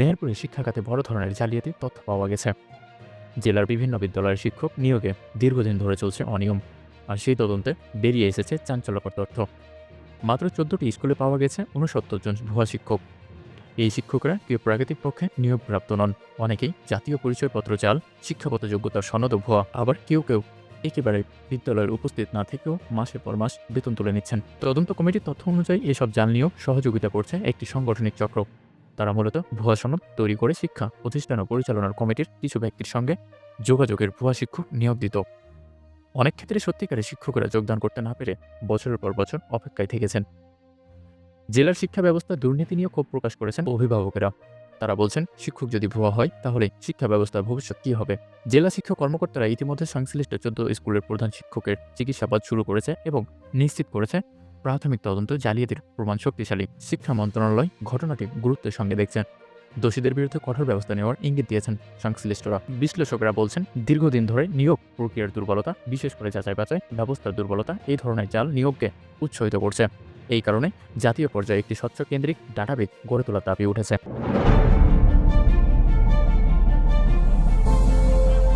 মেহেরপুরে শিক্ষা খাতে বড় ধরনের জালিয়াতির তথ্য পাওয়া গেছে। জেলার বিভিন্ন বিদ্যালয়ের শিক্ষক নিয়োগে দীর্ঘদিন ধরে চলছে অনিয়ম, আর সেই তদন্তে বেরিয়ে এসেছে চাঞ্চল্যকর তথ্য। মাত্র চোদ্দটি স্কুলে পাওয়া গেছে উনসত্তর জন ভুয়া শিক্ষক। এই শিক্ষকরা কেউ প্রাকৃতিক পক্ষে নিয়োগপ্রাপ্ত নন, অনেকেই জাতীয় পরিচয়পত্র চাল, শিক্ষাগত যোগ্যতার সনদ ভুয়া, আবার কেউ কেউ একেবারে বিদ্যালয়ের উপস্থিত না থেকেও মাসের পর মাস বেতন তুলে নিচ্ছেন। তদন্ত কমিটির তথ্য অনুযায়ী এসব জাল নিয়োগ সহযোগিতা করছে একটি সাংগঠনিক চক্র। তারা মূলত ভুয়া সনদ তৈরি করে শিক্ষা, প্রতিষ্ঠান ও পরিচালনার কমিটির কিছু ব্যক্তির সঙ্গে যোগাযোগের ভুয়া শিক্ষক নিয়োগ দিত। অনেক ক্ষেত্রে সত্যিকারের শিক্ষকেরা যোগদান করতে না পেরে বছরের পর বছর অপেক্ষায় থেকেছেন। জেলার শিক্ষা ব্যবস্থা দুর্নীতি নিয়ে ক্ষোভ প্রকাশ করেছেন অভিভাবকেরা। তারা বলছেন, শিক্ষক যদি ভুয়া হয়, তাহলে শিক্ষা ব্যবস্থার ভবিষ্যৎ কী হবে? জেলা শিক্ষা কর্মকর্তারা ইতিমধ্যে সংশ্লিষ্ট চোদ্দ স্কুলের প্রধান শিক্ষকের চিকিৎসাবাদ শুরু করেছে এবং নিশ্চিত করেছে প্রাথমিক তদন্ত জালিয়াতির প্রমাণ শক্তিশালী। শিক্ষা মন্ত্রণালয় ঘটনাটি গুরুত্বের সঙ্গে দেখছেন দোষীদের বিরুদ্ধে কঠোর ব্যবস্থা নেওয়ার ইঙ্গিত দিয়েছেন সংশ্লিষ্টরা। বিশ্লেষকরা বলছেন, দীর্ঘদিন ধরে নিয়োগ প্রক্রিয়ার দুর্বলতা, বিশেষ করে যাচাই বাছাই, ব্যবস্থার দুর্বলতা, এই ধরনের জাল নিয়োগকে উৎসাহিত করছে। এই কারণে জাতীয় পর্যায়ে একটি স্বচ্ছ কেন্দ্রিক ডাটাবেস গড়ে তোলার দাবি উঠেছে।